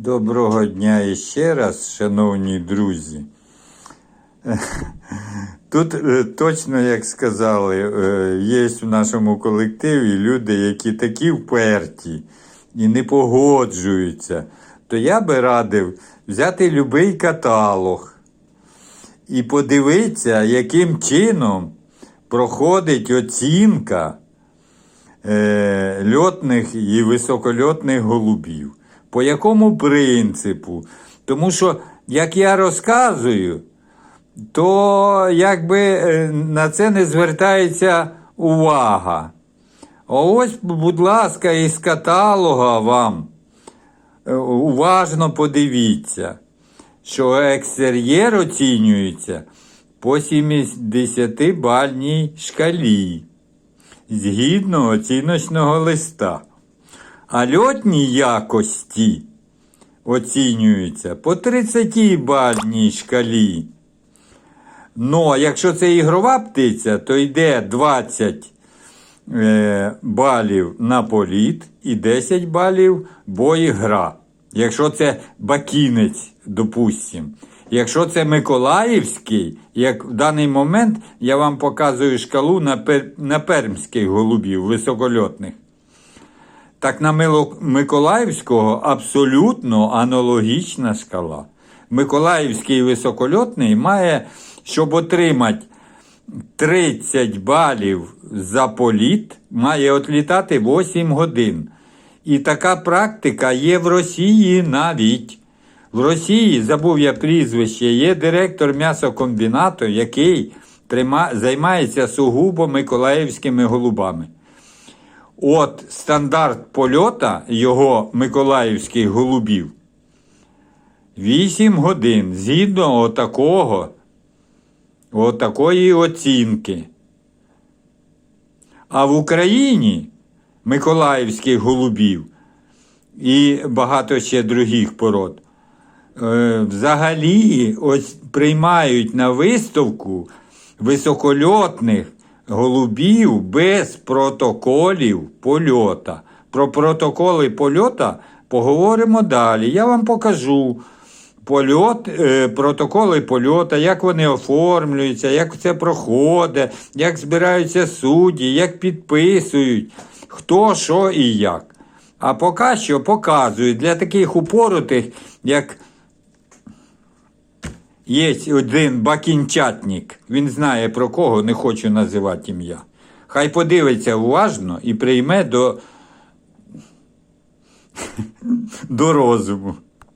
Доброго дня іще раз, шановні друзі. Тут е, точно, як сказали, е, є в нашому колективі люди, які такі вперті і не погоджуються. То я би радив взяти будь-який каталог і подивитися, яким чином проходить оцінка е, льотних і високольотних голубів. По якому принципу? Тому що, як я розказую, то якби е, на це не звертається увага. Ось, будь ласка, із каталога вам е, уважно подивіться, що екстер'єр оцінюється по 70-бальній шкалі згідно оціночного листа. А льотні якості оцінюються по 30-бальній шкалі. Ну, а якщо це ігрова птиця, то йде 20 е, балів на політ і 10 балів бой-гра. Якщо це бакінець, допустим. Якщо це Миколаївський, як в даний момент я вам показую шкалу на, пер, на пермських голубів високольотних. Так на Миколаївського абсолютно аналогічна шкала. Миколаївський високольотний має, щоб отримати 30 балів за політ, має отлітати 8 годин. І така практика є в Росії навіть. В Росії, забув я прізвище, є директор м'ясокомбінату, який займається сугубо миколаївськими голубами. От стандарт польота його миколаївських голубів 8 годин згідно отакого, отакої оцінки. А в Україні миколаївських голубів і багато ще других пород е, взагалі приймають на виставку високольотних голубів без протоколів польота. Про протоколи польота поговоримо далі. Я вам покажу польот, е, протоколи польота, як вони оформлюються, як це проходить, як збираються судді, як підписують, хто, що і як. А поки що показують для таких упоротих, як Є один бакінчатник, він знає про кого, не хочу називати ім'я. Хай подивиться уважно і прийме до, до розуму.